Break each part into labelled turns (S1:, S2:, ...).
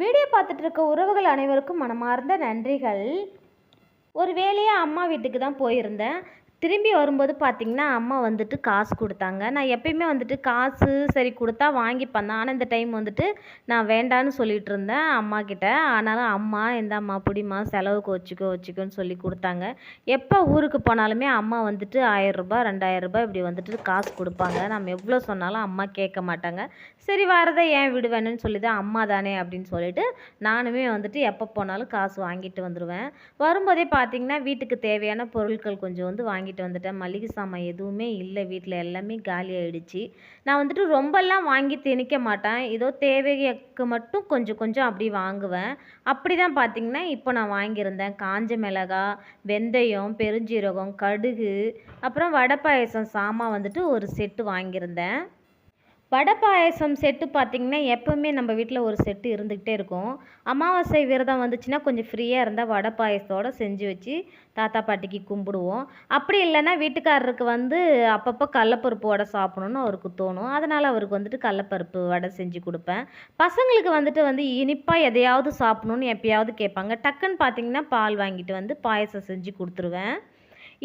S1: Video பார்த்துட்டு இருக்க உறவுகள் அனைவருக்கும் மனமார்ந்த நன்றிகள். ஒரு வேலையாக அம்மா வீட்டுக்கு தான் போயிருந்தேன். திரும்பி வரும்போது பார்த்திங்கன்னா அம்மா வந்துட்டு காசு கொடுத்தாங்க. நான் எப்பயுமே வந்துட்டு காசு சரி கொடுத்தா வாங்கிப்பேன். தான் ஆனால் இந்த டைம் வந்துட்டு நான் வேண்டான்னு சொல்லிட்டு இருந்தேன் அம்மா கிட்ட. ஆனாலும் அம்மா இந்தாம்மா பிடிம்மா செலவுக்கு வச்சுக்கோ வச்சுக்கோன்னு சொல்லி கொடுத்தாங்க. எப்போ ஊருக்கு போனாலுமே அம்மா வந்துட்டு ஆயிரரூபா ரெண்டாயிரரூபா இப்படி வந்துட்டு காசு கொடுப்பாங்க. நம்ம எவ்வளோ சொன்னாலும் அம்மா கேட்க மாட்டாங்க. சரி வரதை ஏன் விடுவேன்னு சொல்லி தான் அம்மா தானே அப்படின்னு சொல்லிட்டு நானுமே வந்துட்டு எப்போ போனாலும் காசு வாங்கிட்டு வந்துடுவேன் வரும்போதே பார்த்தீங்கன்னா வீட்டுக்கு தேவையான பொருட்கள் கொஞ்சம் வந்து வாங்கி வாங்கிட்டு வந்துட்டேன். மளிகை சாமான் எதுவுமே இல்லை. வீட்டில் எல்லாமே காலி ஆயிடுச்சு. நான் வந்துட்டு ரொம்பலாம் வாங்கி திணிக்க மாட்டேன். ஏதோ தேவைக்கு மட்டும் கொஞ்சம் கொஞ்சம் அப்படி வாங்குவேன். அப்படி தான் பார்த்தீங்கன்னா இப்போ நான் வாங்கியிருந்தேன். காஞ்ச மிளகா வெந்தயம் பெருஞ்சீரகம் கடுகு அப்புறம் வடை பாயசம் சாமான் வந்துட்டு ஒரு செட்டு வாங்கியிருந்தேன். வடை பாயாசம் செட்டு பார்த்திங்கன்னா எப்போவுமே நம்ம வீட்டில் ஒரு செட்டு இருந்துக்கிட்டே இருக்கும். அமாவாசை விரதம் வந்துச்சுன்னா கொஞ்சம் ஃப்ரீயாக இருந்தால் வடை பாயசத்தோடு செஞ்சு வச்சு தாத்தா பாட்டிக்கு கும்பிடுவோம். அப்படி இல்லைன்னா வீட்டுக்காரருக்கு வந்து அப்பப்போ கடலப்பருப்பு வடை சாப்பிடணுன்னு அவருக்கு தோணும். அதனால் அவருக்கு வந்துட்டு கடலப்பருப்பு வடை செஞ்சு கொடுப்பேன். பசங்களுக்கு வந்துட்டு வந்து இனிப்பாக எதையாவது சாப்பிடணுன்னு எப்பயாவது கேட்பாங்க. டக்குன்னு பார்த்தீங்கன்னா பால் வாங்கிட்டு வந்து பாயசம் செஞ்சு கொடுத்துருவேன்.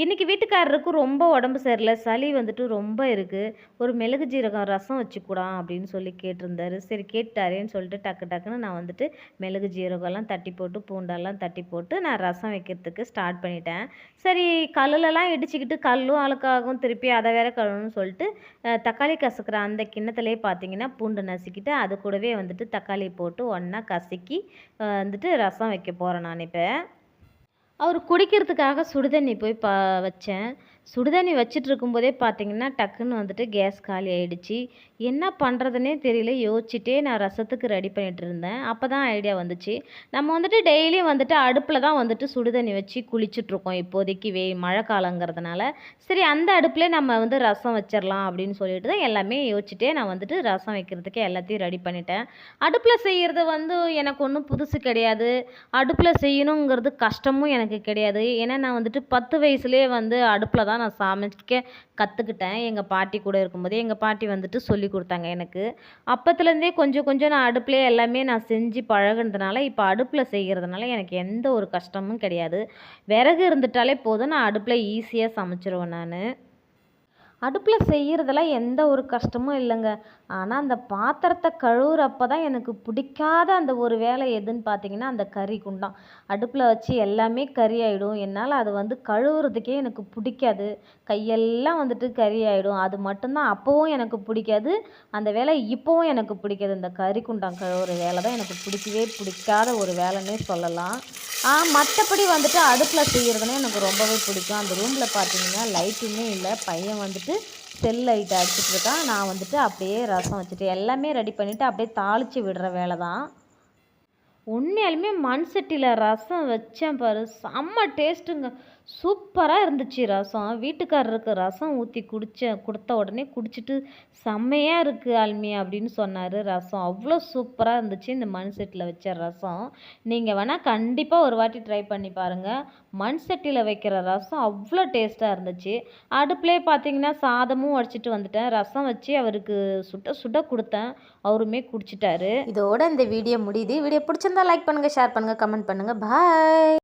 S1: இன்றைக்கி வீட்டுக்காரருக்கு ரொம்ப உடம்பு சரியில்லை சளி வந்துட்டு ரொம்ப இருக்குது ஒரு மிளகு ஜீரகம் ரசம் வச்சுக்கூடா அப்படின்னு சொல்லி கேட்டிருந்தாரு. சரி கேட்டாரேன்னு சொல்லிட்டு டக்கு டக்குன்னு நான் வந்துட்டு மிளகு ஜீரகம்லாம் தட்டி போட்டு பூண்டெல்லாம் தட்டி போட்டு நான் ரசம் வைக்கிறதுக்கு ஸ்டார்ட் பண்ணிட்டேன். சரி கல்லுலலாம் இடிச்சுக்கிட்டு கல்லும் அழுக்காகும் திருப்பி அதை வேற கழுவுன்னு சொல்லிட்டு தக்காளி கசக்கிற அந்த கிண்ணத்துலேயே பார்த்தீங்கன்னா பூண்டு நசுக்கிட்டு அது கூடவே வந்துட்டு தக்காளி போட்டு ஒன்றா கசக்கி வந்துட்டு ரசம் வைக்க போகிறேன் நான் இப்போ. அவர் குடிக்கிறதுக்காக சுடுதண்ணி போய் பா வச்சேன். சுடுதண்ணி வச்சுட்டு இருக்கும்போதே பார்த்தீங்கன்னா டக்குன்னு வந்துட்டு கேஸ் காலி ஆகிடுச்சி என்ன பண்ணுறதுனே தெரியல. யோசிச்சுட்டே நான் ரசத்துக்கு ரெடி பண்ணிகிட்டு இருந்தேன். அப்போ தான் ஐடியா வந்துச்சு. நம்ம வந்துட்டு டெய்லியும் வந்துட்டு அடுப்பில் தான் வந்துட்டு சுடுதண்ணி வச்சு குளிச்சுட்ருக்கோம் இப்போதைக்கு வெய் மழை காலங்கிறதுனால. சரி அந்த அடுப்புலேயே நம்ம வந்து ரசம் வச்சிடலாம் அப்படின்னு சொல்லிட்டு தான் எல்லாமே யோசிச்சுட்டே நான் வந்துட்டு ரசம் வைக்கிறதுக்கு எல்லாத்தையும் ரெடி பண்ணிட்டேன். அடுப்பில் செய்கிறது வந்து எனக்கு ஒன்றும் புதுசு கிடையாது. அடுப்பில் செய்யணுங்கிறது கஷ்டமும் எனக்கு கிடையாது. ஏன்னா நான் வந்துட்டு பத்து வயசுலேயே வந்து அடுப்பில் தான் நான் சமைக்க கற்றுக்கிட்டேன் எங்கள் பாட்டி கூட இருக்கும்போதே எங்கள் பாட்டி வந்துட்டு சொல்லி கொடுத்தாங்க எனக்கு. அப்போத்துலேருந்தே கொஞ்சம் கொஞ்சம் நான் அடுப்புலேயே எல்லாமே நான் செஞ்சு பழகுனதுனால இப்போ அடுப்பில் செய்கிறதுனால எனக்கு எந்த ஒரு கஷ்டமும் கிடையாது. விறகு இருந்துட்டாலே போதும். நான் அடுப்பில் ஈஸியாக சமைச்சிருவேன் நான். அடுப்பில் செய்கிறதெல்லாம் எந்த ஒரு கஷ்டமும் இல்லைங்க. ஆனால் அந்த பாத்திரத்தை கழுவுறப்ப தான் எனக்கு பிடிக்காத அந்த ஒரு வேலை எதுன்னு பார்த்தீங்கன்னா அந்த கறி குண்டான். அடுப்பில் வச்சு எல்லாமே கறி ஆகிடும் என்னால் அது வந்து கழுவுறதுக்கே எனக்கு பிடிக்காது. கையெல்லாம் வந்துட்டு கறி ஆகிடும் அது மட்டும்தான் அப்போவும் எனக்கு பிடிக்காது. அந்த வேலை இப்போவும் எனக்கு பிடிக்காது. இந்த கறி குண்டான் கழுவுற வேலை தான் எனக்கு பிடிக்கவே பிடிக்காத ஒரு வேலைன்னே சொல்லலாம். மற்றபடி வந்துட்டு அடுப்பில் செய்கிறதுனா எனக்கு ரொம்பவே பிடிக்கும். அந்த ரூமில் பார்த்தீங்கன்னா லைட்டுமே இல்லை. பையன் வந்துட்டு செல் லைட் அடிச்சிட்டுருக்கேன் நான் வந்துட்டு அப்படியே ரசம் வச்சுட்டு எல்லாமே ரெடி பண்ணிவிட்டு அப்படியே தாளித்து விடுற வேலை தான் உண்மையாலுமே மண் சட்டியில் ரசம் வச்சேன் பாரு. செம்ம டேஸ்ட்டுங்க. சூப்பராக இருந்துச்சு ரசம். வீட்டுக்காரருக்கு ரசம் ஊற்றி குடிச்ச கொடுத்த உடனே குடிச்சிட்டு செம்மையாக இருக்குது ஆல்மி அப்படின்னு சொன்னார். ரசம் அவ்வளோ சூப்பராக இருந்துச்சு இந்த மண் சட்டியில் வச்ச ரசம். நீங்கள் வேணால் கண்டிப்பாக ஒரு வாட்டி ட்ரை பண்ணி பாருங்கள் மண் சட்டியில் வைக்கிற ரசம் அவ்வளோ டேஸ்ட்டாக இருந்துச்சு. அடுப்புலேயே பார்த்தீங்கன்னா சாதமும் உடச்சிட்டு வந்துட்டேன். ரசம் வச்சு அவருக்கு சுட சுட கொடுத்தேன். அவருமே குடிச்சிட்டாரு.
S2: இதோட இந்த வீடியோ முடியுது. வீடியோ பிடிச்சிருந்தா லைக் பண்ணுங்கள் ஷேர் பண்ணுங்கள் கமெண்ட் பண்ணுங்கள் பாய்